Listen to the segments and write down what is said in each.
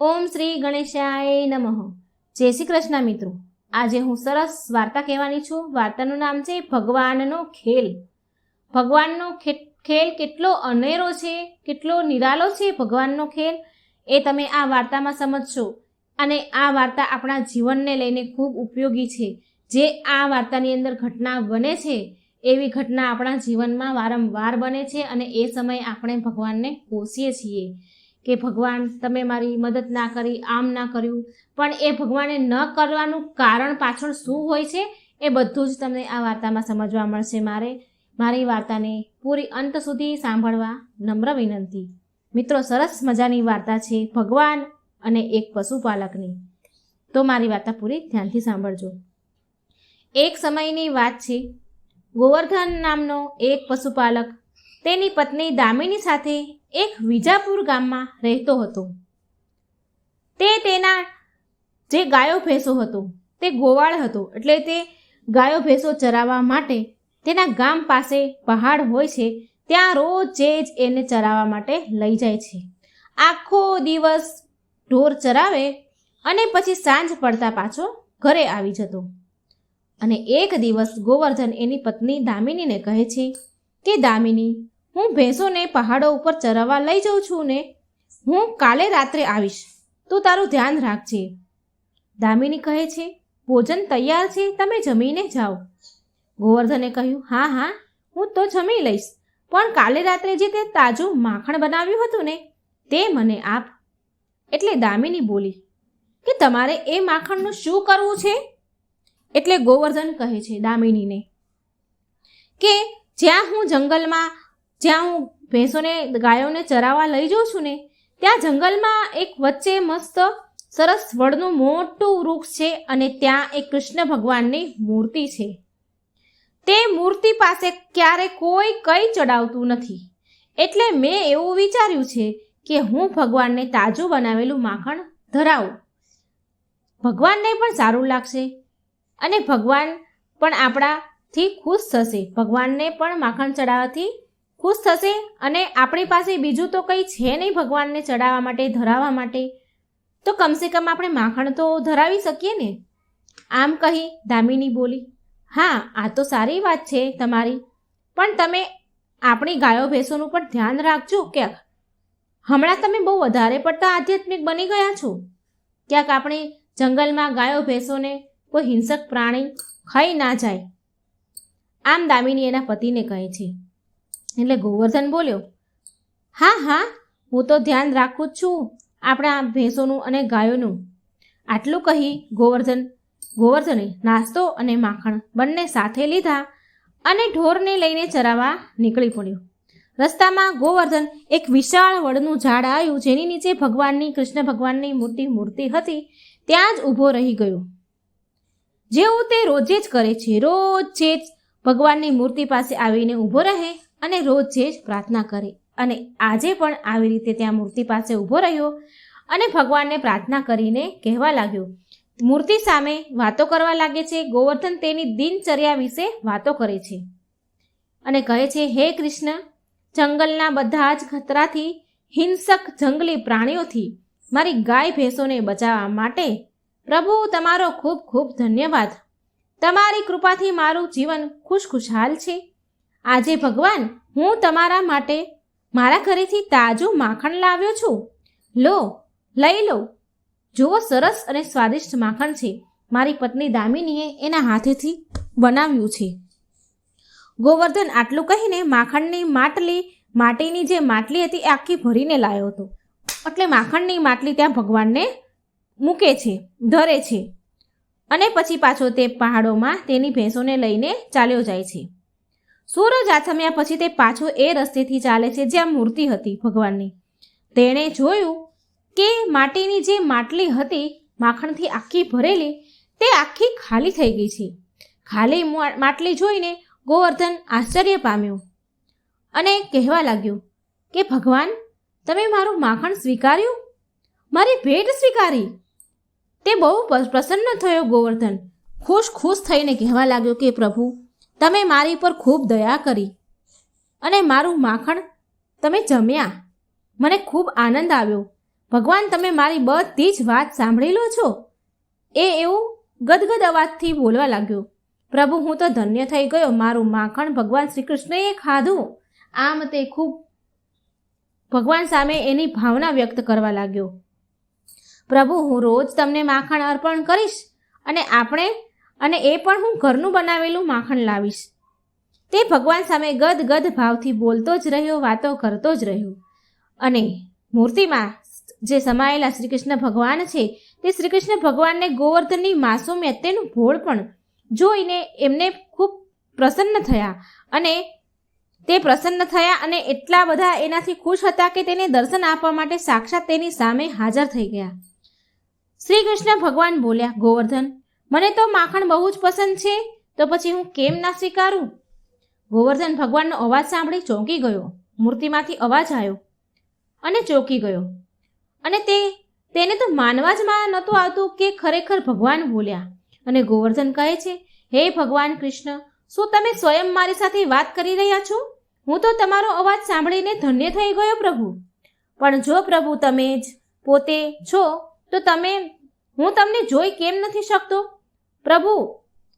ઓમ શ્રી ગણેશાય નમઃ. જય શ્રી કૃષ્ણ મિત્રો. આજે હું સરસ વાર્તા કહેવાની છું. વાર્તાનું નામ છે ભગવાનનો ખેલ. ભગવાનનો ખેલ કેટલો અનેરો છે, કેટલો નિરાલો છે ભગવાનનો ખેલ એ તમે આ વાર્તામાં સમજશો. અને આ વાર્તા આપણા જીવનને લઈને ખૂબ ઉપયોગી છે. જે આ વાર્તાની અંદર ઘટના બને છે, એવી ઘટના આપણા જીવનમાં વારંવાર બને છે અને એ સમયે આપણે ભગવાનને પોષીએ છીએ. કે ભગવાન, તમે મારી મદદ ના કરી, આમ ના કર્યું. પણ એ ભગવાને ન કરવાનું કારણ પાછળ શું હોય છે, એ બધું જ તમને આ વાર્તામાં સમજવા મળશે મારે. મારી વાર્તાને પૂરી અંત સુધી સાંભળવા નમ્ર વિનંતી. મિત્રો, સરસ મજાની વાર્તા છે ભગવાન અને એક પશુપાલકની. તો મારી વાર્તા પૂરી ધ્યાનથી સાંભળજો. એક સમયની વાત છે. ગોવર્ધન નામનો એક પશુપાલક તેની પત્ની દામિની સાથે એક વિજાપુર ગામમાં રહેતો હતો. તે તેના જે ગાયો ભેંસો હતો, તે ગોવાળ હતો, એટલે તે ગાયો ભેંસો ચરાવવા માટે તેના ગામ પાસે પહાડ હોય છે, ત્યાં રોજે જ એને ચરાવવા માટે લઈ જાય છે. આખો દિવસ ઢોર ચરાવે અને પછી સાંજ પડતા પાછો ઘરે આવી જતો. અને એક દિવસ ગોવર્ધન એની પત્ની દામિનીને કહે છે કે દામિની, હું ભેંસોને પહાડો ઉપર ચરાવવા લઈ જાઉં છું ને, હું કાલે રાત્રે આવીશ, તું તારું ધ્યાન રાખજે. દામિની કહે છે, ભોજન તૈયાર છે, તમે જમીને જાઓ. ગોવર્ધને કહ્યું, હા હા, હું તો જમી લઈશ, પણ કાલે રાત્રે જે તે તાજું માખણ બનાવ્યું હતું ને, તે મને આપ. એટલે દામિની બોલી, કે તમારે એ માખણનું શું કરવું છે? એટલે ગોવર્ધન કહે છે દામિનીને, કે જ્યાં હું જંગલમાં, જ્યાં હું ભેંસોને, ગાયોને ચરાવવા લઈ જાઉં છું ને, ત્યાં જંગલમાં એક વચ્ચે મસ્ત સરસ વડનું મોટું વૃક્ષ છે અને ત્યાં એક કૃષ્ણ ભગવાનની મૂર્તિ છે. તે મૂર્તિ પાસે ક્યારે કોઈ કંઈ ચડાવતું નથી. એટલે મેં એવું વિચાર્યું છે કે હું ભગવાનને તાજું બનાવેલું માખણ ધરાવું. ભગવાનને પણ સારું લાગશે અને ભગવાન પણ આપણાથી ખુશ થશે. ભગવાનને પણ માખણ ચડાવવાથી ખુશ થશે અને આપણી પાસે બીજું તો કંઈ છે નહીં ભગવાનને ચડાવવા માટે, ધરાવવા માટે. તો કમસે કમ આપણે માખણ તો ધરાવી શકીએ ને? આમ કહી દામિની બોલી, હા, આ તો સારી વાત છે તમારી. પણ તમે આપણી ગાયો ભેંસોનું પણ ધ્યાન રાખજો ક્યાંક. હમણાં તમે બહુ વધારે પડતા આધ્યાત્મિક બની ગયા છો. ક્યાંક આપણે જંગલમાં ગાયો ભેંસોને કોઈ હિંસક પ્રાણી ખાઈ ના જાય. આમ દામિની એના પતિને કહે છે. એટલે ગોવર્ધન બોલ્યો, હા હા, હું તો ધ્યાન રાખું જ છું આપણા ભેંસોનું અને ગાયોનું. આટલું કહી ગોવર્ધન, ગોવર્ધને નાસ્તો અને માખણ બંને સાથે લીધા અને ઢોરને લઈને ચરાવવા નીકળી પડ્યો. રસ્તામાં ગોવર્ધન એક વિશાળ વડનું ઝાડ આવ્યું, જેની નીચે ભગવાનની, કૃષ્ણ ભગવાનની મોટી મૂર્તિ હતી, ત્યાં જ ઊભો રહી ગયો. જેવું તે રોજે જ કરે છે, રોજે જ ભગવાનની મૂર્તિ પાસે આવીને ઊભો રહે અને રોજે જ પ્રાર્થના કરે. અને આજે પણ આવી રીતે ત્યાં મૂર્તિ પાસે ઊભો રહ્યો અને ભગવાનને પ્રાર્થના કરીને કહેવા લાગ્યો, મૂર્તિ સામે વાતો કરવા લાગે છે. ગોવર્ધન તેની દિનચર્યા વિશે વાતો કરે છે. અને કહે છે, હે કૃષ્ણ, જંગલના બધા જ ખતરાથી હિંસક જંગલી પ્રાણીઓથી મારી ગાય ભેંસોને બચાવવા માટે પ્રભુ તમારો ખૂબ ખૂબ ધન્યવાદ. તમારી કૃપાથી મારું જીવન ખુશખુશાલ છે. આજે ભગવાન, હું તમારા માટે મારા ઘરેથી તાજું માખણ લાવ્યો છું. લો, લઈ લો. જુઓ, સરસ અને સ્વાદિષ્ટ માખણ છે. મારી પત્ની દામિનીએ એના હાથેથી બનાવ્યું છે. ગોવર્ધન આટલું કહીને માખણની માટલી, માટીની જે માટલી હતી એ આખી ભરીને લાવ્યો હતો. એટલે માખણની માટલી ત્યાં ભગવાનને મૂકે છે, ધરે છે. અને પછી પાછો તે પહાડોમાં તેની ભેંસોને લઈને ચાલ્યો જાય છે. સૂરજ આથમ્યા પછી તે પાછો એ રસ્તેથી ચાલે છે જ્યાં મૂર્તિ હતી ભગવાનની. તેણે જોયું કે માટીની જે માટલી હતી માખણથી આખી ભરેલી, તે આખી ખાલી થઈ ગઈ છે. ખાલી માટલી જોઈને ગોવર્ધન આશ્ચર્ય પામ્યું અને કહેવા લાગ્યું, કે ભગવાન, તમે મારું માખણ સ્વીકાર્યું? મારી ભેટ સ્વીકારી? તે બહુ પ્રસન્ન થયો ગોવર્ધન. ખુશ ખુશ થઈને કહેવા લાગ્યો કે, પ્રભુ, તમે મારી પર ખૂબ દયા કરી અને મારું માખણ તમે જમ્યા. મને ખૂબ આનંદ આવ્યો. ભગવાન, તમે મારી બધી જ વાત સાંભળી લો છો. એ એવું ગદગદ અવાજથી બોલવા લાગ્યો. પ્રભુ, હું તો ધન્ય થઈ ગયો. મારું માખણ ભગવાન શ્રી કૃષ્ણએ ખાધું. આમ તે ખૂબ ભગવાન સામે એની ભાવના વ્યક્ત કરવા લાગ્યો. પ્રભુ, હું રોજ તમને માખણ અર્પણ કરીશ અને આપણે, અને એ પણ હું ઘરનું બનાવેલું માખણ લાવીશ. તે ભગવાન સામે ગદ ગદ ભાવથી બોલતો જ રહ્યો, વાતો કરતો જ રહ્યો. અને મૂર્તિમાં જે સમાયેલા શ્રી કૃષ્ણ ભગવાન છે, તે શ્રી કૃષ્ણ ભગવાનને ગોવર્ધનની માસુમિયત તેનું ભોળ પણ જોઈને એમને ખૂબ પ્રસન્ન થયા. અને તે પ્રસન્ન થયા અને એટલા બધા એનાથી ખુશ હતા કે તેને દર્શન આપવા માટે સાક્ષાત તેની સામે હાજર થઈ ગયા. શ્રી કૃષ્ણ ભગવાન બોલ્યા, ગોવર્ધન, મને તો માખણ બહુ જ પસંદ છે, તો પછી હું કેમ ના સ્વીકારું? ગોવર્ધન ભગવાનનો અવાજ સાંભળી ચોંકી ગયો, મૂર્તિમાંથી અવાજ આવ્યો અને ચોંકી ગયો. અને તે, તેને તો માનવા જ માં નહોતું આવતું કે ખરેખર ભગવાન બોલ્યા. અને ગોવર્ધન કહે છે, હે ભગવાન કૃષ્ણ, શું તમે સ્વયં મારી સાથે વાત કરી રહ્યા છો? હું તો તમારો અવાજ સાંભળીને ધન્ય થઈ ગયો પ્રભુ. પણ જો પ્રભુ તમે જ પોતે છો તો તમે, હું તમને જોઈ કેમ નથી શકતો? પ્રભુ,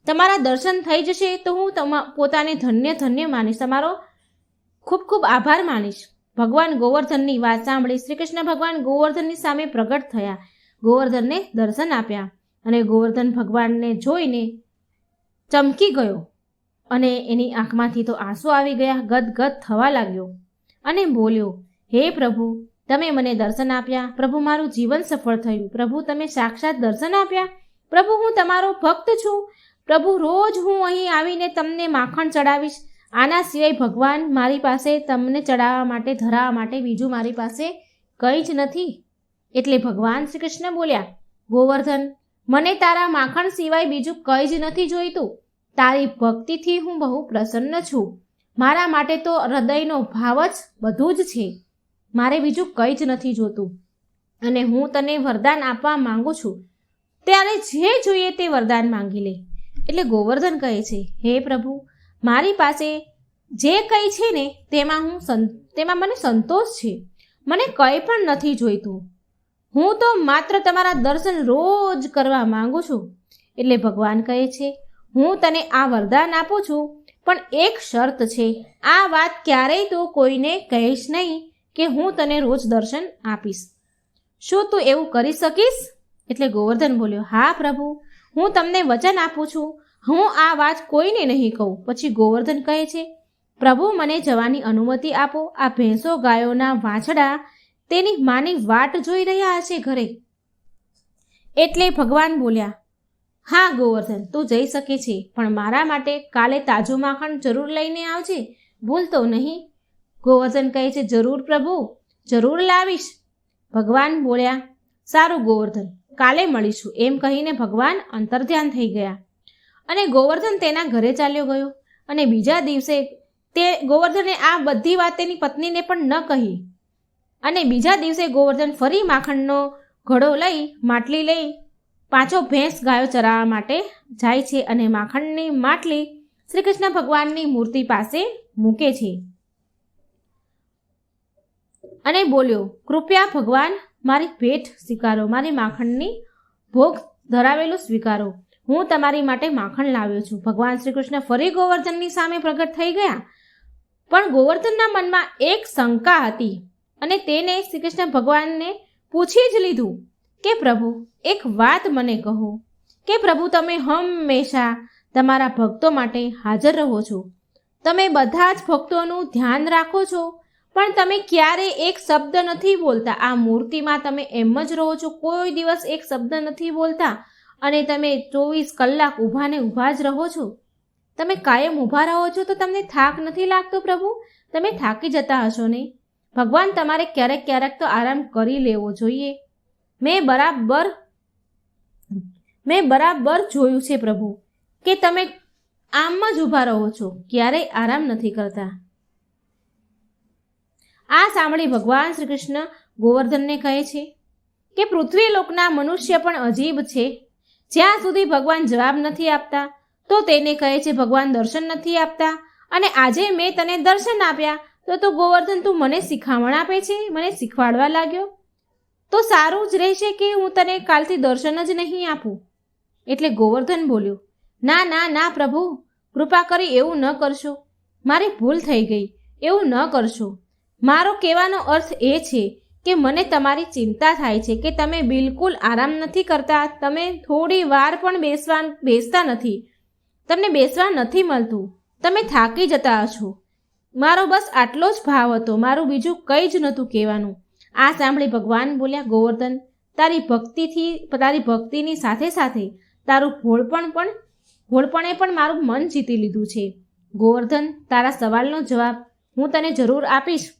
તમારા દર્શન થઈ જશે તો હું તમા, પોતાને ધન્ય ધન્ય માનીશ. તમારો ખૂબ ખૂબ આભાર માનીશ. ભગવાન ગોવર્ધનની વાત સાંભળી શ્રી કૃષ્ણ ભગવાન ગોવર્ધનની સામે પ્રગટ થયા. ગોવર્ધનને દર્શન આપ્યા અને ગોવર્ધન ભગવાનને જોઈને ચમકી ગયો અને એની આંખમાંથી તો આંસુ આવી ગયા, ગદગદ થવા લાગ્યો અને બોલ્યો, હે પ્રભુ તમે મને દર્શન આપ્યા. પ્રભુ, મારું જીવન સફળ થયું. પ્રભુ, તમે સાક્ષાત દર્શન આપ્યા? પ્રભુ, હું તમારો ભક્ત છું. પ્રભુ, રોજ હું અહીં આવીને તમને માખણ ચડાવીશ. આના સિવાય ભગવાન મારી પાસે તમને ચડાવવા માટે, ધરાવવા માટે બીજું મારી પાસે કંઈ જ નથી. એટલે ભગવાન શ્રી કૃષ્ણ બોલ્યા, ગોવર્ધન, મને તારા માખણ સિવાય બીજું કંઈ જ નથી જોઈતું. તારી ભક્તિથી હું બહુ પ્રસન્ન છું. મારા માટે તો હૃદયનો ભાવ જ બધું જ છે. મારે બીજું કંઈ જ નથી જોતું. અને હું તને વરદાન આપવા માંગુ છું. ત્યારે જે જોઈએ તે વરદાન માંગી લે. એટલે ગોવર્ધન કહે છે, હે પ્રભુ, મારી પાસે જે કંઈ છે ને, તેમાં હું સં, તેમાં મને સંતોષ છે. મને કંઈ પણ નથી જોઈતું. હું તો માત્ર તમારા દર્શન રોજ કરવા માંગુ છું. એટલે ભગવાન કહે છે, હું તને આ વરદાન આપું છું, પણ એક શરત છે. આ વાત ક્યારેય તું કોઈને કહીશ નહીં. કે હું તને રોજ દર્શન આપીશ. શું તું એવું કરી શકીશ? એટલે ગોવર્ધન બોલ્યો, હા, પ્રભુ, હું તમને વચન આપું છું. હું આ વાત કોઈને નહીં કહું. પછી ગોવર્ધન કહે છે, પ્રભુ, મને જવાની અનુમતિ આપો. આ ભેંસો ગાયોના વાછડા તેની માની વાટ જોઈ રહ્યા હશે ઘરે. એટલે ભગવાન બોલ્યા, હા, ગોવર્ધન, તું જઈ શકે છે, પણ મારા માટે કાલે તાજું માખણ જરૂર લઈને આવજે. ભૂલતો નહીં ગોવર્ધન કહે છે, જરૂર પ્રભુ, જરૂર લાવીશ. ભગવાન બોલ્યા, સારું ગોવર્ધન, કાલે મળીશું. એમ કહીને ભગવાન અંતર્ધ્યાન થઈ ગયા. અને ગોવર્ધન તેના ઘરે ચાલ્યો ગયો. અને બીજા દિવસે તે ગોવર્ધને આ બધી વાત તેની પત્નીને પણ ન કહી. અને બીજા દિવસે ગોવર્ધન ફરી માખણનો ઘડો લઈ, માટલી લઈ પાછો ભેંસ ગાયો ચરાવવા માટે જાય છે અને માખણની માટલી શ્રી કૃષ્ણ ભગવાનની મૂર્તિ પાસે મૂકે છે. અને બોલ્યો, કૃપયા ભગવાન, મારી ભેટ સ્વીકારો, મારી માખણની ભોગ ધરાવેલું સ્વીકારો. હું તમારી માટે માખણ લાવ્યો છું. ભગવાન શ્રી કૃષ્ણ ફરી ગોવર્ધનની સામે પ્રગટ થઈ ગયા. પણ ગોવર્ધનના મનમાં એક શંકા હતી અને તેને શ્રી કૃષ્ણ ભગવાનને પૂછી જ લીધું કે, પ્રભુ, એક વાત મને કહો કે, પ્રભુ, તમે હંમેશા તમારા ભક્તો માટે હાજર રહો છો. તમે બધા જ ભક્તોનું ધ્યાન રાખો છો. પણ તમે ક્યારે એક શબ્દ નથી બોલતા. આ મૂર્તિમાં તમે એમ જ રહો છો, કોઈ દિવસ એક શબ્દ નથી બોલતા અને તમે ચોવીસ કલાક ઊભા ને ઊભા જ રહો છો. તમે કાયમ ઊભા રહો છો તો તમને થાક નથી લાગતો પ્રભુ? તમે થાકી જતા હશો નહીં. ભગવાન તમારે ક્યારેક ક્યારેક તો આરામ કરી લેવો જોઈએ. મેં બરાબર મેં બરાબર જોયું છે પ્રભુ, કે તમે આમ જ ઊભા રહો છો, ક્યારેય આરામ નથી કરતા. આ સાંભળી ભગવાન શ્રી કૃષ્ણ ગોવર્ધનને કહે છે કે પૃથ્વી લોકના મનુષ્ય પણ અજીબ છે. જ્યાં સુધી ભગવાન જવાબ નથી આપતા, તો તેને કહે છે, ભગવાન દર્શન નથી આપતા અને આજે મેં તને દર્શન આપ્યા, તો તો ગોવર્ધન તું મને શીખામણ આપે છે, મને શીખવાડવા લાગ્યો. તો સારું જ રહેશે કે હું તને કાલથી દર્શન જ નહીં આપું. એટલે ગોવર્ધન બોલ્યો, ના ના ના, પ્રભુ, કૃપા કરી એવું ન કરશો. મારી ભૂલ થઈ ગઈ, એવું ન કરશો. મારો કહેવાનો અર્થ એ છે કે મને તમારી ચિંતા થાય છે કે તમે બિલકુલ આરામ નથી કરતા, તમે થોડી વાર પણ બેસવા બેસતા નથી. તમને બેસવા નથી મળતું. તમે થાકી જતા છો. મારો બસ આટલો જ ભાવ હતો. મારું બીજું કંઈ જ નહોતું કહેવાનું. આ સાંભળી ભગવાન બોલ્યા, ગોવર્ધન, તારી ભક્તિથી, તારી ભક્તિની સાથે સાથે તારું ભોળપણ પણ ભોળપણે પણ મારું મન જીતી લીધું છે. ગોવર્ધન, તારા સવાલનો જવાબ હું તને જરૂર આપીશ.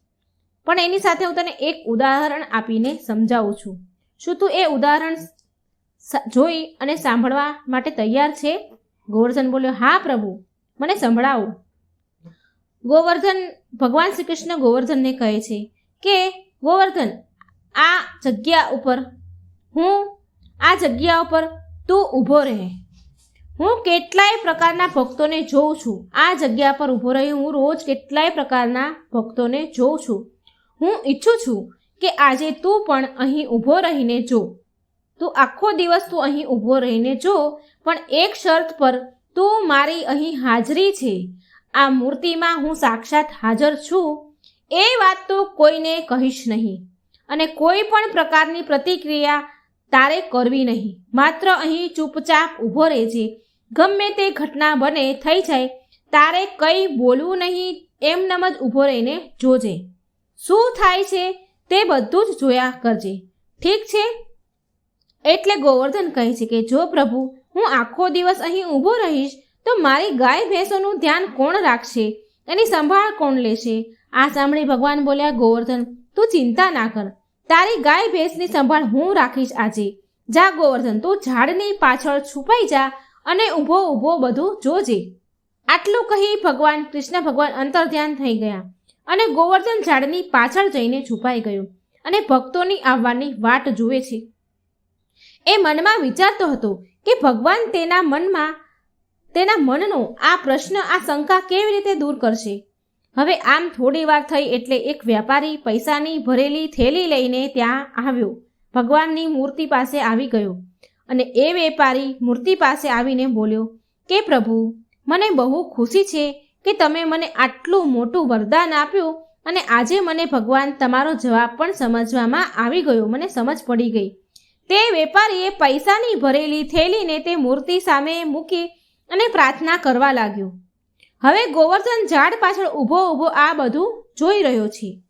પણ એની સાથે હું તને એક ઉદાહરણ આપીને સમજાવું છું. શું તું એ ઉદાહરણ જોઈ અને સાંભળવા માટે તૈયાર છે? ગોવર્ધન બોલ્યો, હા પ્રભુ, મને સંભળાવો. ગોવર્ધન, ભગવાન શ્રી કૃષ્ણ ગોવર્ધનને કહે છે કે, ગોવર્ધન, આ જગ્યા ઉપર, હું, આ જગ્યા ઉપર તું ઊભો રહે. હું કેટલાય પ્રકારના ભક્તોને જોઉં છું. આ જગ્યા પર ઊભો રહી હું રોજ કેટલાય પ્રકારના ભક્તોને જોઉં છું. હું ઈચ્છું છું કે આજે તું પણ અહીં ઊભો રહીને જો. તું આખો દિવસ તું અહીં ઊભો રહીને જો, પણ એક શરત પર તું મારી અહીં હાજરી છે. આ મૂર્તિમાં હું સાક્ષાત હાજર છું. એ વાત તો કોઈને કહીશ નહીં. અને કોઈ પણ પ્રકારની પ્રતિક્રિયા તારે કરવી નહીં. માત્ર અહીં ચૂપચાપ ઊભો રહેજે. ગમે તે ઘટના બને, થઈ જાય, તારે કંઈ બોલવું નહીં એમનેમ જ ઊભો રહીને જોજે. શું થાય છે તે બધું જ જોયા કરજે. ઠીક છે? એટલે ગોવર્ધન કહે છે કે, જો પ્રભુ, હું આખો દિવસ અહીં ઊભો રહીશ, તો મારી ગાય ભેંસોનું ધ્યાન કોણ રાખશે? એની સંભાળ કોણ લેશે? આ સાંભળી ભગવાન બોલ્યા, ગોવર્ધન, તું ચિંતા ના કર. તારી ગાય ભેંસની સંભાળ હું રાખીશ આજે. જા ગોવર્ધન, તું ઝાડની પાછળ છુપાઈ જા અને ઊભો ઊભો બધું જોજે. આટલું કહી ભગવાન, કૃષ્ણ ભગવાન અંતર્ધ્યાન થઈ ગયા. અને ગોવર્ધન ઝાડની પાછળ જઈને છુપાઈ ગયો અને ભક્તોની આવવાની વાટ જુએ છે. એ મનમાં વિચારતો હતો કે ભગવાન તેના મનમાં, તેના મનનો આ પ્રશ્ન, આ શંકા કેવી રીતે દૂર કરશે? હવે આમ થોડી વાર થઈ એટલે એક વ્યાપારી પૈસાની ભરેલી થેલી લઈને ત્યાં આવ્યો. ભગવાનની મૂર્તિ પાસે આવી ગયો અને એ વેપારી મૂર્તિ પાસે આવીને બોલ્યો, કે પ્રભુ, મને બહુ ખુશી છે કે તમે મને આટલું મોટું વરદાન આપ્યું અને આજે મને ભગવાન તમારો જવાબ પણ સમજવામાં આવી ગયો. મને સમજ પડી ગઈ. તે વેપારીએ પૈસાની ભરેલી થેલીને તે મૂર્તિ સામે મૂકી અને પ્રાર્થના કરવા લાગ્યો. હવે ગોવર્ધન ઝાડ પાછળ ઊભો ઊભો આ બધું જોઈ રહ્યો છે.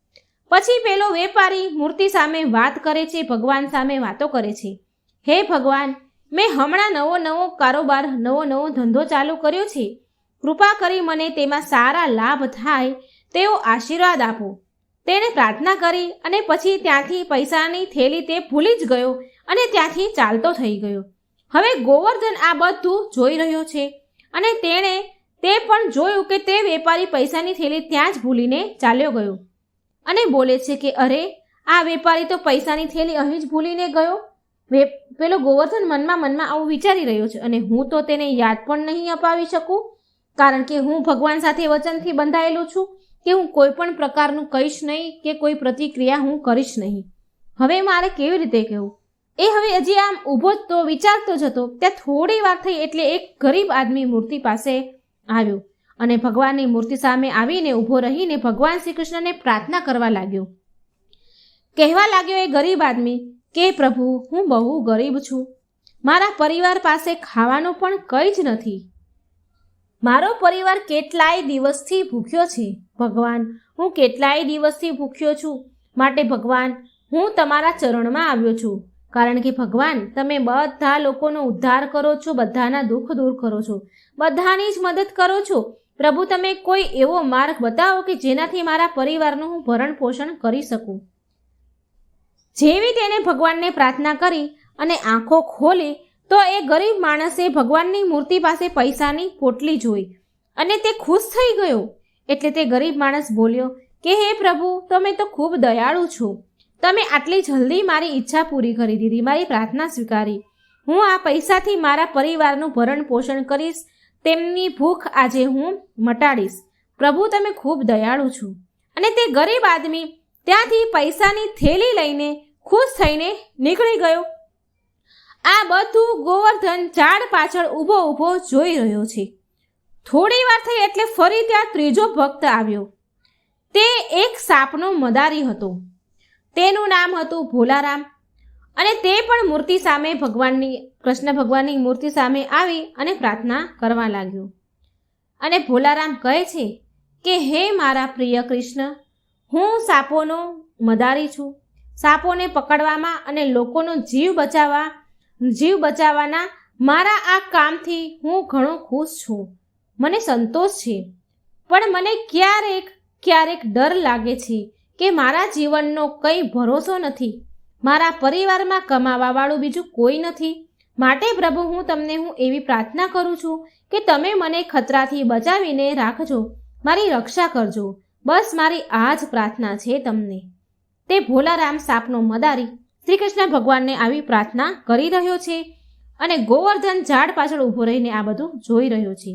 પછી પેલો વેપારી મૂર્તિ સામે વાત કરે છે, ભગવાન સામે વાતો કરે છે. હે ભગવાન, મેં હમણાં નવો નવો કારોબાર, નવો નવો ધંધો ચાલુ કર્યો છે. કૃપા કરી મને તેમાં સારા લાભ થાય તેવો આશીર્વાદ આપો. તેણે પ્રાર્થના કરી અને પછી ત્યાંથી પૈસાની થેલી તે ભૂલી જ ગયો અને ત્યાંથી ચાલતો થઈ ગયો. હવે ગોવર્ધન આ બધું જોઈ રહ્યો છે અને તેણે તે પણ જોયું કે તે વેપારી પૈસાની થેલી ત્યાં જ ભૂલીને ચાલ્યો ગયો. અને બોલે છે કે, અરે, આ વેપારી તો પૈસાની થેલી અહીં જ ભૂલીને ગયો? પેલો ગોવર્ધન મનમાં મનમાં આવું વિચારી રહ્યો છે અને હું તો તેને યાદ પણ નહીં અપાવી શકું. કારણ કે હું ભગવાન સાથે વચનથી બંધાયેલું છું કે હું કોઈ પણ પ્રકારનું કહીશ નહીં કે કોઈ પ્રતિક્રિયા હું કરીશ નહીં. હવે મારે કેવી રીતે કહેવું? એ હવે હજી આમ ઊભો જ તો, વિચારતો જ હતો ત્યાં થોડી વાર થઈ એટલે એક ગરીબ આદમી મૂર્તિ પાસે આવ્યો અને ભગવાનની મૂર્તિ સામે આવીને ઊભો રહીને ભગવાન શ્રી કૃષ્ણને પ્રાર્થના કરવા લાગ્યો. કહેવા લાગ્યો, એ ગરીબ આદમી, કે પ્રભુ, હું બહુ ગરીબ છું. મારા પરિવાર પાસે ખાવાનું પણ કંઈ જ નથી. મારો પરિવાર કેટલાય દિવસથી ભૂખ્યો છે. ભગવાન, હું કેટલાય દિવસથી ભૂખ્યો છું. માટે ભગવાન, હું તમારા ચરણમાં આવ્યો છું. કારણ કે ભગવાન, તમે બધા લોકોનો ઉદ્ધાર કરો છો, બધાના દુઃખ દૂર કરો છો. બધાની જ મદદ કરો છો. પ્રભુ, તમે કોઈ એવો માર્ગ બતાવો કે જેનાથી મારા પરિવારનું હું ભરણ પોષણ કરી શકું. જેવી તેને ભગવાનને પ્રાર્થના કરી અને આંખો ખોલી તો એ ગરીબ માણસે ભગવાનની મૂર્તિ પાસે પૈસાની પોટલી જોઈ અને તે ખુશ થઈ ગયો. એટલે તે ગરીબ માણસ બોલ્યો, કે હે પ્રભુ, તમે તો ખૂબ દયાળુ છો. તમે આટલી જલ્દી મારી ઈચ્છા પૂરી કરી દીધી, મારી પ્રાર્થના સ્વીકારી. હું આ પૈસાથી મારા પરિવારનું ભરણ પોષણ કરીશ, તેમની ભૂખ આજે હું મટાડીશ. પ્રભુ, તમે ખૂબ દયાળુ છો. અને તે ગરીબ આદમી ત્યાંથી પૈસાની થેલી લઈને ખુશ થઈને નીકળી ગયો. આ બધું ગોવર્ધન ઝાડ પાછળ ઊભો ઊભો જોઈ રહ્યો છે. થોડી વાર થઈ એટલે ફરી ત્યાં ત્રીજો ભક્ત આવ્યો. તે એક સાપનો મદારી હતો. તેનું નામ હતું ભોલારામ. અને તે પણ મૂર્તિ સામે ભગવાનની, કૃષ્ણ ભગવાનની મૂર્તિ સામે આવી અને પ્રાર્થના કરવા લાગ્યો. અને ભોલારામ કહે છે કે, હે મારા પ્રિય કૃષ્ણ, હું સાપોનો મદારી છું. સાપોને પકડવામાં અને લોકોનો જીવ બચાવવા જીવ બચાવવાના મારા આ કામથી હું ઘણો ખુશ છું. મને સંતોષ છે. પણ મને ક્યારેક ક્યારેક ડર લાગે છે કે મારા જીવનનો કંઈ ભરોસો નથી. મારા પરિવારમાં કમાવાવાળું બીજું કોઈ નથી. માટે પ્રભુ, હું તમને હું એવી પ્રાર્થના કરું છું કે તમે મને ખતરાથી બચાવીને રાખજો. મારી રક્ષા કરજો. બસ મારી આ જ પ્રાર્થના છે તમને. તે ભોલારામ સાપનો મદારી. શ્રી કૃષ્ણ ભગવાનને આવી પ્રાર્થના કરી રહ્યો છે અને ગોવર્ધન ઝાડ પાછળ ઊભો રહીને આ બધું જોઈ રહ્યો છે.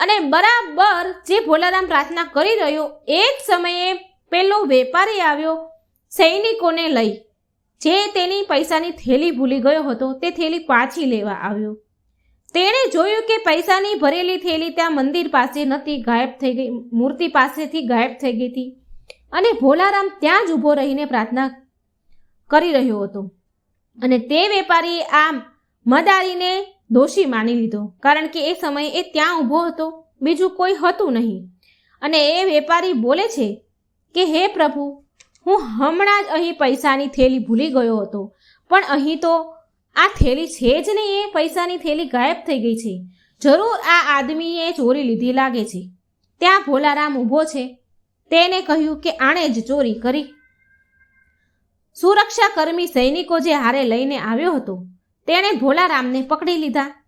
અને બરાબર જે ભોલારામ પ્રાર્થના કરી રહ્યો એ જ સમયે પેલો વેપારી આવ્યો સૈનિકોને લઈ. જે તેની પૈસાની થેલી ભૂલી ગયો હતો તે થેલી પાછી લેવા આવ્યો. તેણે જોયું કે પૈસાની ભરેલી થેલી ત્યાં મંદિર પાસે નથી ગાયબ થઈ ગઈ, મૂર્તિ પાસેથી ગાયબ થઈ ગઈ હતી. અને ભોલારામ ત્યાં જ ઊભો રહીને પ્રાર્થના કરી રહ્યો હતો. અને તે વેપારીએ આ મદારીને દોષી માની લીધો, કારણ કે એ સમયે એ ત્યાં ઊભો હતો, બીજું કોઈ હતું નહીં. અને એ વેપારી બોલે છે કે, હે પ્રભુ, હું હમણાં જ અહીં પૈસાની થેલી ભૂલી ગયો હતો, પણ અહીં તો આ થેલી છે જ નહીં, એ પૈસાની થેલી ગાયબ થઈ ગઈ છે. જરૂર આ આદમીએ ચોરી લીધી લાગે છે. ત્યાં ભોલારામ ઊભો છે. તેને કહ્યું કે, આણે જ ચોરી કરી. સુરક્ષા કર્મી સૈનિકો જે હારે લઈને આવ્યો હતો, તેણે ભોલારામને પકડી લીધા.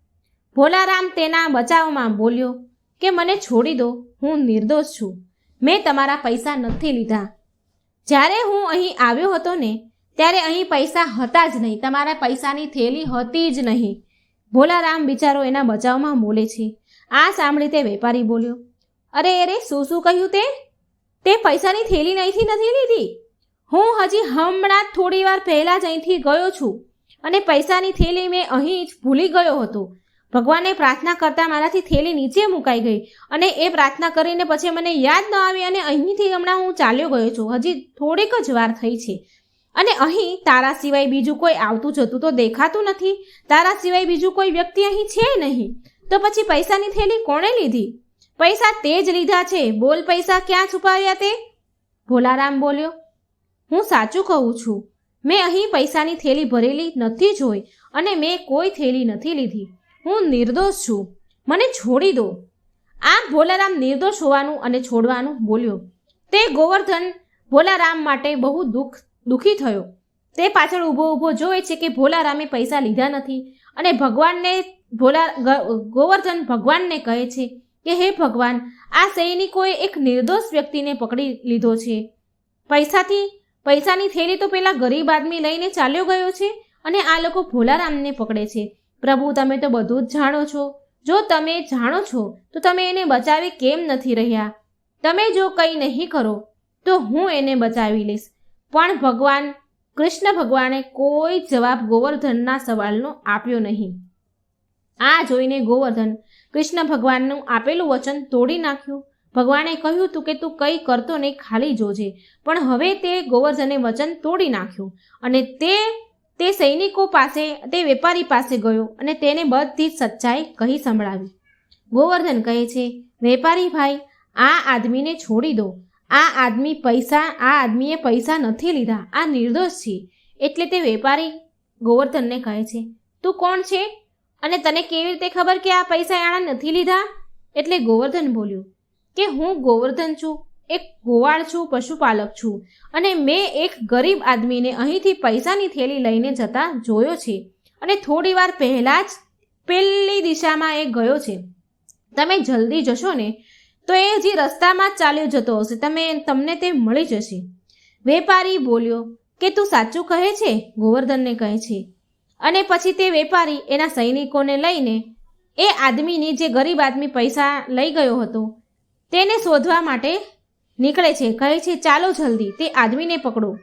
ભોલારામ તેના બચાવમાં બોલ્યો, કે મને છોડી દો, હું નિર્દોષ છું. મેં તમારા પૈસા નથી લીધા. જ્યારે હું અહીં આવ્યો હતો ને, ત્યારે અહીં પૈસા હતા જ નહીં, તમારા પૈસાની થેલી હતી જ નહીં. ભોલારામ બિચારો એના બચાવમાં બોલે છે. આ સાંભળી તે વેપારી બોલ્યો, અરે અરે, શું શું કહ્યું તે? તે પૈસાની થેલી નહીંથી નથી લીધી? હું હજી હમણાં થોડી વાર પહેલાં જ અહીંથી ગયો છું અને પૈસાની થેલી મેં અહીં જ ભૂલી ગયો હતો. ભગવાને પ્રાર્થના કરતાં મારાથી થેલી નીચે મુકાઈ ગઈ અને એ પ્રાર્થના કરીને પછી મને યાદ ન આવી અને અહીંથી હમણાં હું ચાલ્યો ગયો છું. હજી થોડીક જ વાર થઈ છે. અને અહીં તારા સિવાય બીજું કોઈ આવતું જતું તો દેખાતું નથી. તારા સિવાય બીજું કોઈ વ્યક્તિ અહીં છે નહીં. તો પછી પૈસાની થેલી કોણે લીધી? પૈસા તે જ લીધા છે. બોલ પૈસા ક્યાં છુપાવ્યા તે? ભોલારામ બોલ્યો હું સાચું કહું છું. મેં અહીં પૈસાની થેલી ભરેલી નથી જોઈ અને મેં કોઈ થેલી નથી લીધી. હું નિર્દોષ છું. મને છોડી દો. આ ભોલારામ નિર્દોષ હોવાનું અને છોડવાનું બોલ્યો. તે ગોવર્ધન ભોલારામ માટે બહુ દુઃખ, દુઃખી થયો. તે પાછળ ઊભો ઊભો જોવે છે કે ભોલારામે પૈસા લીધા નથી અને ભગવાનને ભોલા ગોવર્ધન ભગવાનને કહે છે કે, હે ભગવાન, આ સૈનિકોએ એક નિર્દોષ વ્યક્તિને પકડી લીધો છે. પૈસાથી પૈસાની થેલી તો પેલા ગરીબ આદમી લઈને ચાલ્યો ગયો છે અને આ લોકો ભોલારામને પકડે છે. પ્રભુ, તમે તો બધું જ જાણો છો. જો તમે જાણો છો, તો તમે એને બચાવી કેમ નથી રહ્યા? તમે જો કંઈ નહીં કરો, તો હું એને બચાવી લઈશ. પણ ભગવાન, કૃષ્ણ ભગવાને કોઈ જવાબ ગોવર્ધનના સવાલનો આપ્યો નહીં. આ જોઈને ગોવર્ધન કૃષ્ણ ભગવાનનું આપેલું વચન તોડી નાખ્યું ભગવાને કહ્યું તું કે તું કંઈ કરતો નહીં, ખાલી જોજે. પણ હવે તે ગોવર્ધને વચન તોડી નાખ્યું અને તે તે સૈનિકો પાસે, તે વેપારી પાસે ગયો અને તેને બધી સચ્ચાઈ કહી સંભળાવી. ગોવર્ધન કહે છે, વેપારી ભાઈ, આ આદમીને છોડી દો. આ આદમી પૈસા, આ આદમીએ પૈસા નથી લીધા. આ નિર્દોષ છે. એટલે તે વેપારી ગોવર્ધનને કહે છે, તું કોણ છે? અને તને કેવી રીતે ખબર કે આ પૈસા એણે નથી લીધા? એટલે ગોવર્ધન બોલ્યું કે હું ગોવર્ધન છું, એક ગોવાળ છું, પશુપાલક છું અને મેં એક ગરીબ આદમીને અહીંથી પૈસાની થેલી લઈને જતા જોયો છે અને થોડી વાર પહેલાં જ પેલી દિશામાં એ ગયો છે. તમે જલ્દી જશો ને તો એ હજી રસ્તામાં જ ચાલ્યો જતો હશે, તમે તમને તે મળી જશે. વેપારી બોલ્યો, કે તું સાચું કહે છે? ગોવર્ધનને કહે છે. અને પછી તે વેપારી એના સૈનિકોને લઈને એ આદમીની જે ગરીબ આદમી પૈસા લઈ ગયો હતો તેને શોધવા માટે નીકળે છે. કહે છે, ચાલો જલ્દી, તે આદમીને પકડો.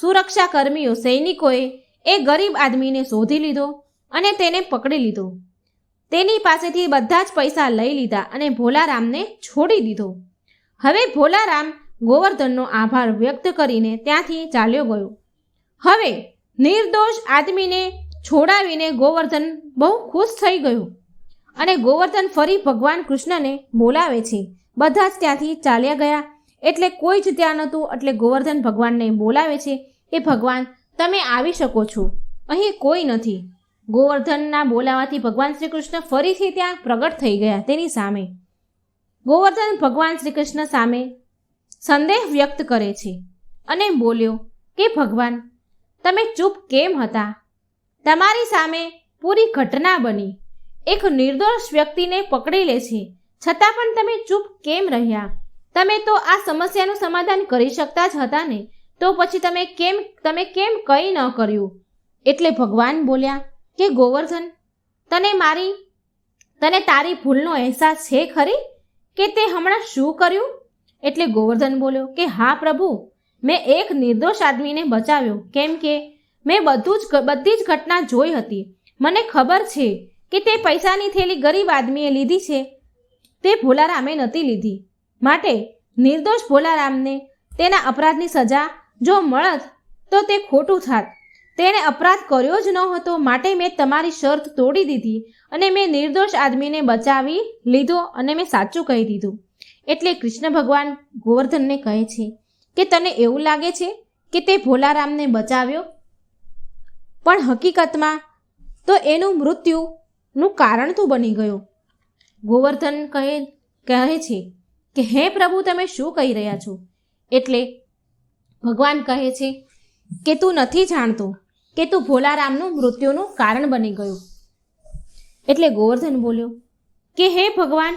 સુરક્ષા કર્મીઓ સૈનિકોએ એ ગરીબ આદમીને શોધી લીધો અને તેને પકડી લીધો. તેની પાસેથી બધા જ પૈસા લઈ લીધા અને ભોલારામને છોડી દીધો. હવે ભોલારામ ગોવર્ધનનો આભાર વ્યક્ત કરીને ત્યાંથી ચાલ્યો ગયો. હવે નિર્દોષ આદમીને છોડાવીને ગોવર્ધન બહુ ખુશ થઈ ગયો અને ગોવર્ધન ફરી ભગવાન કૃષ્ણને બોલાવે છે. બધા જ ત્યાંથી ચાલ્યા ગયા. એટલે કોઈ જ ત્યાં નહોતું, એટલે ગોવર્ધન ભગવાનને બોલાવે છે એ ભગવાન, તમે આવી શકો છો. અહીં કોઈ નથી. ગોવર્ધનના બોલાવાથી ભગવાન શ્રી કૃષ્ણ ફરીથી ત્યાં પ્રગટ થઈ ગયા તેની સામે. ગોવર્ધન ભગવાન શ્રી કૃષ્ણ સામે સંદેહ વ્યક્ત કરે છે અને બોલ્યો, કે ભગવાન, તમે ચૂપ કેમ હતા? તમારી સામે પૂરી ઘટના બની. એક નિર્દોષ વ્યક્તિને પકડી લે છે. છતાં પણ તમે ચૂપ કેમ રહ્યા? તમે તો આ સમસ્યાનું સમાધાન કરી શકતા જ હતા ને. તો પછી તમે કેમ તમે કેમ કંઈ ન કર્યું? એટલે ભગવાન બોલ્યા, કે ગોવર્ધન, તને મારી, તને તારી ભૂલનો અહેસાસ છે ખરી? કે તે હમણાં શું કર્યું? એટલે ગોવર્ધન બોલ્યો, કે હા પ્રભુ, મેં એક નિર્દોષ આદમીને બચાવ્યો. કેમ કે મેં બધું જ બધી જ ઘટના જોઈ હતી. મને ખબર છે કે તે પૈસાની થેલી ગરીબ આદમીએ લીધી છે. તે ભોલારામે નહોતી લીધી. માટે નિર્દોષ ભોલારામને તેના અપરાધની સજા જો મળત તો તે ખોટું થાત. તેણે અપરાધ કર્યો જ ન હતો માટે મેં તમારી શરત તોડી દીધી અને મેં નિર્દોષ આદમીને બચાવી લીધો અને મેં સાચું કહી દીધું. એટલે કૃષ્ણ ભગવાન ગોવર્ધનને કહે છે કે તને એવું લાગે છે કે તે ભોલારામને બચાવ્યો? પણ હકીકતમાં તો એનું મૃત્યુનું કારણ તો બની ગયો. ગોવર્ધન કહે કહે છે કે, હે પ્રભુ, તમે શું કહી રહ્યા છો? એટલે ભગવાન કહે છે કે, તું નથી જાણતો કે તું ભોલારામનું મૃત્યુનું કારણ બની ગયું. એટલે ગોવર્ધન બોલ્યો, કે હે ભગવાન,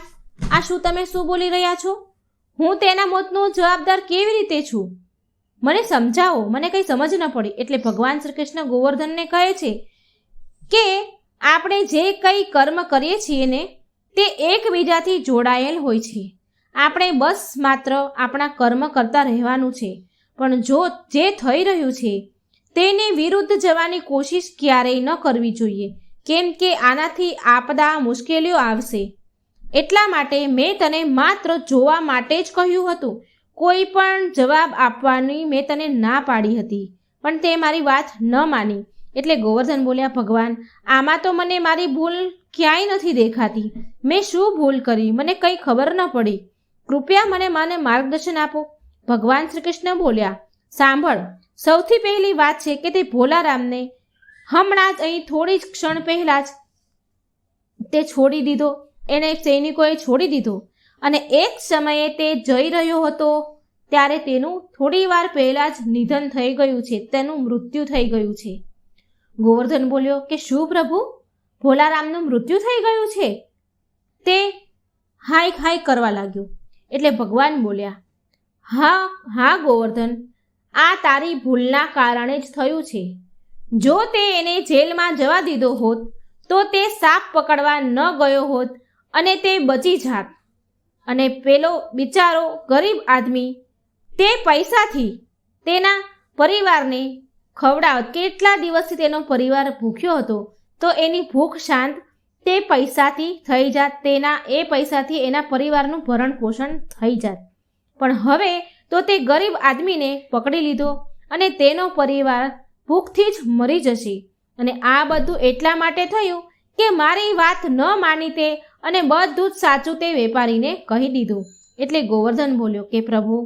આ શું તમે શું બોલી રહ્યા છો? હું તેના મોતનો જવાબદાર કેવી રીતે છું? મને સમજાવો, મને કંઈ સમજ ન પડી. એટલે ભગવાન શ્રી કૃષ્ણ ગોવર્ધનને કહે છે કે, આપણે જે કંઈ કર્મ કરીએ છીએ ને તે એકબીજાથી જોડાયેલ હોય છે. આપણે બસ માત્ર આપણા કર્મ કરતા રહેવાનું છે, પણ જો જે થઈ રહ્યું છે, તેને વિરુદ્ધ જવાની કોશિશ ક્યારેય ન કરવી જોઈએ, કેમ કે આનાથી આપદા મુશ્કેલીઓ આવશે. એટલા માટે મેં તને માત્ર જોવા માટે જ કહ્યું હતું, કોઈ પણ જવાબ આપવાની મેં તને ના પાડી હતી, પણ તે મારી વાત ન માની. એટલે ગોવર્ધન બોલ્યા, ભગવાન, આમાં તો મને મારી ભૂલ ક્યાંય નથી દેખાતી. મેં શું ભૂલ કરી? મને કંઈ ખબર ન પડી. કૃપયા મને મને માર્ગદર્શન આપો. ભગવાન શ્રી કૃષ્ણ બોલ્યા, સાંભળ, સૌથી પહેલી વાત છે કે તે ભોલારામને હમણાં જ અહીં થોડી જ ક્ષણ પહેલાં જ તે છોડી દીધો. એને સૈનિકોએ છોડી દીધો. અને એક સમયે તે જઈ રહ્યો હતો ત્યારે તેનું થોડી વાર પહેલાં જ નિધન થઈ ગયું છે. તેનું મૃત્યુ થઈ ગયું છે. ગોવર્ધન બોલ્યો કે, શું પ્રભુ? ભોલારામનું મૃત્યુ થઈ ગયું છે? તે હાઈક હાય કરવા લાગ્યો. એટલે ભગવાન બોલ્યા, હા હા ગોવર્ધન, આ તારી ભૂલના કારણે જ થયું છે. જો તે એને જેલમાં જવા દીધો હોત, તો તે સાપ પકડવા ન ગયો હોત અને તે બચી જાત. અને પેલો બિચારો ગરીબ આદમી, તે પૈસાથી તેના પરિવારને ખવડાવત કેટલા દિવસથી તેનો પરિવાર ભૂખ્યો હતો, તો એની ભૂખ શાંત, તે પૈસાથી થઈ જાત, તેના, એ પૈસાથી એના પરિવારનું ભરણ પોષણ થઈ જાત. પણ હવે તો તે ગરીબ આદમીને પકડી લીધો અને તેનો પરિવાર ભૂખથી જ મરી જશે. અને આ બધું એટલા માટે થયું કે મારી વાત ન માની તે અને બધું જ સાચું તે વેપારીને કહી દીધું. એટલે ગોવર્ધન બોલ્યો કે પ્રભુ,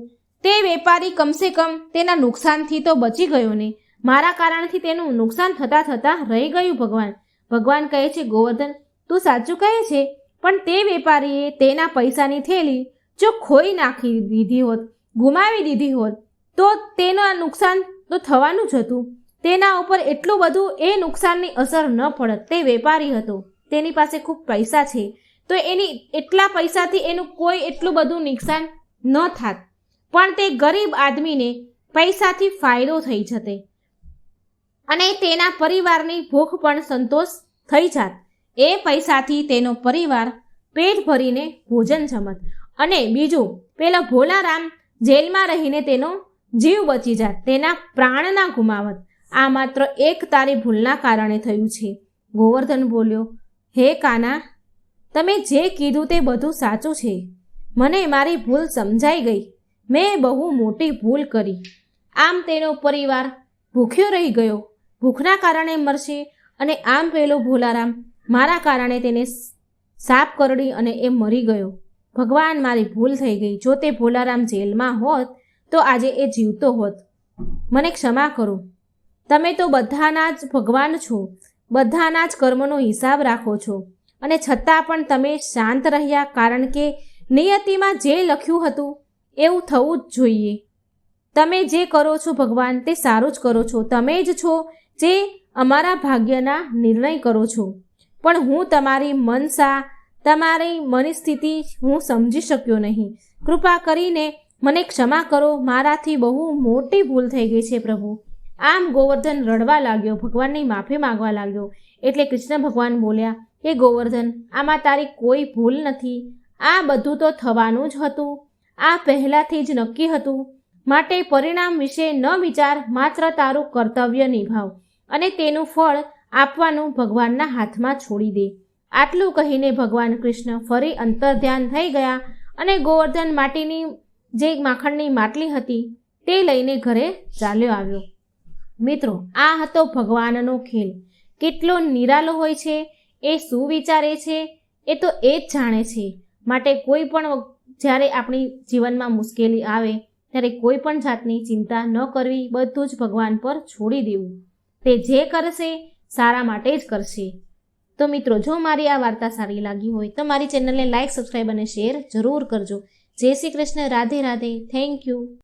તે વેપારી કમસે કમ તેના નુકસાનથી તો બચી ગયો ને મારા કારણથી તેનું નુકસાન થતાં થતાં રહી ગયું ભગવાન. ભગવાન કહે છે, ગોવર્ધન, તું સાચું કહે છે, પણ તે વેપારીએ તેના પૈસાની થેલી જો ખોઈ નાખી દીધી હોત, ગુમાવી દીધી હોત, તો તેનું આ નુકસાન તો થવાનું જ હતું. તેના ઉપર એટલું બધું એ નુકસાનની અસર ન પડત. તે વેપારી હતો. તેની પાસે ખૂબ પૈસા છે. તો એની એટલા પૈસાથી એનું કોઈ એટલું બધું નુકસાન ન થાત. પણ તે ગરીબ આદમીને પૈસાથી ફાયદો થઈ જતે. અને તેના પરિવારની ભૂખ પણ સંતોષ થઈ જાત. એ પૈસાથી તેનો પરિવાર પેટ ભરીને ભોજન જમત. અને બીજું, પેલો ભોલારામ જેલમાં રહીને તેનો જીવ બચી જાત, તેના પ્રાણના ગુમાવત. આ માત્ર એક તારી ભૂલના કારણે થયું છે. ગોવર્ધન બોલ્યો, હે કાના, તમે જે કીધું તે બધું સાચું છે. મને મારી ભૂલ સમજાઈ ગઈ. મેં બહુ મોટી ભૂલ કરી. આમ તેનો પરિવાર ભૂખ્યો રહી ગયો. ભૂખના કારણે મરશે અને આમ પેલો ભોલારામ, મારા કારણે તેને સાપ કરડી અને એ મરી ગયો. ભગવાન, મારી ભૂલ થઈ ગઈ. જો તે ભોલારામ જેલમાં હોત, તો આજે એ જીવતો હોત. મને ક્ષમા કરો. તમે તો બધાના જ ભગવાન છો. બધાના જ કર્મનો હિસાબ રાખો છો. અને છતાં પણ તમે શાંત રહ્યા, કારણ કે નિયતિમાં જે લખ્યું હતું, એવું થવું જ જોઈએ. તમે જે કરો છો ભગવાન, તે સારું જ કરો છો. તમે જ છો જે અમારા ભાગ્યના નિર્ણય કરો છો. પણ હું તમારી મનસા, તમારી મનસ્થિતિ હું સમજી શક્યો નહીં. કૃપા કરીને મને ક્ષમા કરો, મારાથી બહુ મોટી ભૂલ થઈ ગઈ છે પ્રભુ. આમ ગોવર્ધન રડવા લાગ્યો, ભગવાનની માફી માંગવા લાગ્યો. એટલે કૃષ્ણ ભગવાન બોલ્યા કે ગોવર્ધન, આમાં તારી કોઈ ભૂલ નથી. આ બધું તો થવાનું જ હતું. આ પહેલાંથી જ નક્કી હતું. માટે પરિણામ વિશે ન વિચાર, માત્ર તારું કર્તવ્ય નિભાવ. અને તેનું ફળ આપવાનું ભગવાનના હાથમાં છોડી દે. આટલું કહીને ભગવાન કૃષ્ણ ફરી અંતર્ધ્યાન થઈ ગયા અને ગોવર્ધન માટીની જે માખણની માટલી હતી તે લઈને ઘરે ચાલ્યો આવ્યો. મિત્રો, આ હતો ભગવાનનો ખેલ. કેટલો નિરાલો હોય છે, એ શું વિચારે છે, એ તો એ જ જાણે છે. માટે કોઈ પણ જ્યારે આપણી જીવનમાં મુશ્કેલી આવે, ત્યારે કોઈ પણ જાતની ચિંતા ન કરવી, બધું જ ભગવાન પર છોડી દેવું. તે જે કરશે, સારા માટે જ કરશે. તો મિત્રો, જો મારી આ વાર્તા સારી લાગી હોય, તો મારી ચેનલને લાઇક સબસ્ક્રાઈબ અને શેર જરૂર કરજો. જય શ્રી કૃષ્ણ, રાધે રાધે. Thank you.